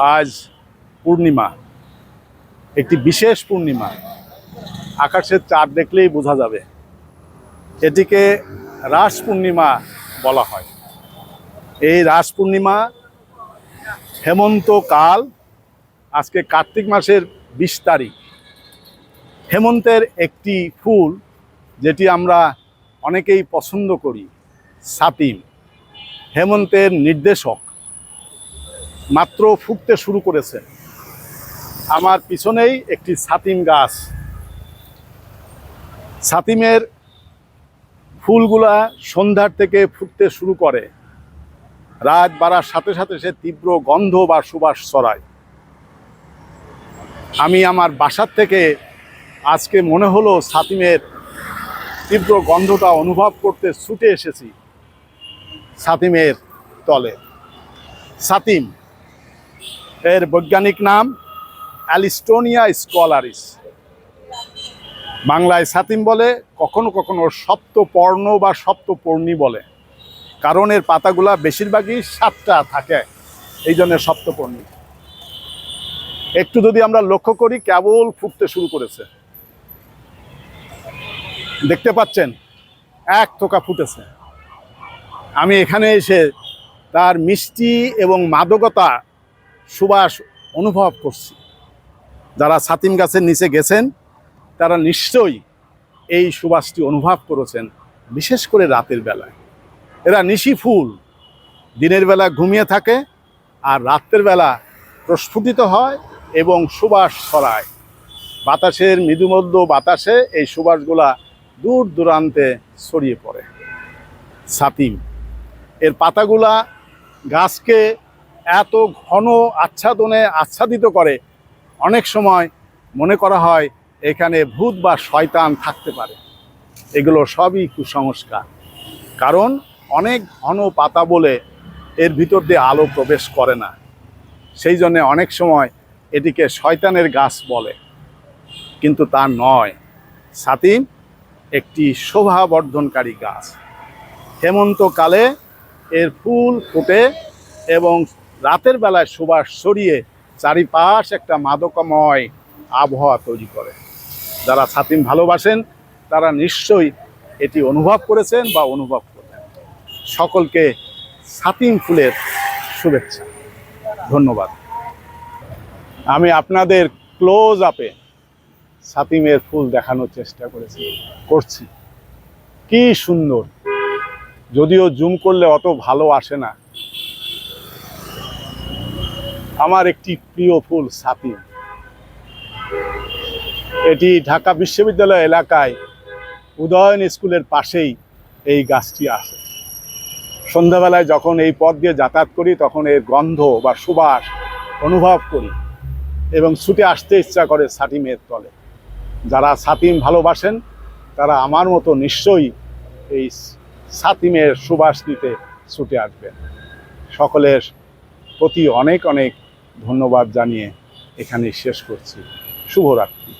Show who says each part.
Speaker 1: আজ পূর্ণিমা, একটি বিশেষ পূর্ণিমা। আকাশের চাঁদ দেখলেই বোঝা যাবে। এটিকে রাস পূর্ণিমা বলা হয়। এই রাস পূর্ণিমা হেমন্তকাল আজকে কার্তিক মাসের বিশ তারিখ। হেমন্তের একটি ফুল যেটি আমরা অনেকেই পছন্দ করি সাতিম হেমন্তের নির্দেশক। মাত্র ফুটতে শুরু করেছে। আমার পিছনেই একটি ছাতিম গাছ। ছাতিমের ফুলগুলা সন্ধ্যার থেকে ফুটতে শুরু করে। রাত বাড়ার সাথে সাথে সে তীব্র গন্ধ বা সুবাস ছড়ায়। আমি আমার বাসার থেকে আজকে মনে হলো ছাতিমের তীব্র গন্ধটা অনুভব করতে ছুটে এসেছি ছাতিমের তলে। সাতিম এর বৈজ্ঞানিক নাম অ্যালিস্টোনিয়া স্কলারিস। বাংলায় সাতিম বলে, কখনো কখনো সপ্তপর্ণ বা সপ্তপর্ণী বলে। কারণ এর পাতাগুলা বেশিরভাগই সাতটা থাকে, এই জন্য সপ্তপর্ণী। একটু যদি আমরা লক্ষ্য করি, কেবল ফুটতে শুরু করেছে। দেখতে পাচ্ছেন, এক থোকা ফুটেছে। আমি এখানে এসে তার মিষ্টি এবং মাদকতা সুবাস অনুভব করছি। যারা ছাতিম গাছের নিচে গেছেন, তারা নিশ্চয়ই এই সুবাসটি অনুভব করেছেন, বিশেষ করে রাতের বেলায়। এরা নিশি ফুল, দিনের বেলা ঘুমিয়ে থাকে আর রাত্রের বেলা প্রস্ফুটিত হয় এবং সুবাস ছড়ায়। বাতাসের মৃদুমধ্য বাতাসে এই সুবাসগুলা দূর দূরান্তে ছড়িয়ে পড়ে। ছাতিম, এর পাতাগুলা গাছকে এত ঘন আচ্ছাদনে আচ্ছাদিত করে অনেক সময় মনে করা হয় এখানে ভূত বা শয়তান থাকতে পারে। এগুলো সবই কুসংস্কার। কারণ অনেক ঘন পাতা বলে এর ভিতর দিয়ে আলো প্রবেশ করে না। সেই জন্য অনেক সময় এটিকে শয়তানের গাছ বলে। কিন্তু তা নয়। সাতিম একটি শোভাবর্ধনকারী গাছ। হেমন্তকালে এর ফুল ফোটে এবং রাতের বেলায় সুবাস সরিয়ে চারিপাশ একটা মাদকময় আবহাওয়া তৈরি করে। যারা ছাতিম ভালোবাসেন, তারা নিশ্চয়ই এটি অনুভব করেছেন বা অনুভব করবেন। সকলকে ছাতিম ফুলের শুভেচ্ছা। ধন্যবাদ। আমি আপনাদের ক্লোজ আপে ছাতিমের ফুল দেখানোর চেষ্টা করেছি, করছি। কি সুন্দর। যদিও জুম করলে অত ভালো আসে না। আমার একটি প্রিয় ফুল সাতিম এটি ঢাকা বিশ্ববিদ্যালয় এলাকায় উদয়ন স্কুলের পাশেই এই গাছটি আসে। সন্ধ্যাবেলায় যখন এই পথ দিয়ে যাতায়াত করি, তখন এর গন্ধ বা সুবাস অনুভব করি এবং ছুটে আসতে ইচ্ছা করে সাতিমের তলে। যারা সাতিম ভালোবাসেন, তারা আমার মতো নিশ্চয়ই এই সাতিমের সুবাস নিতে ছুটে আসবেন। সকলের প্রতি অনেক অনেক ধন্যবাদ জানিয়ে এখানে শেষ করছি। শুভরাত্রি।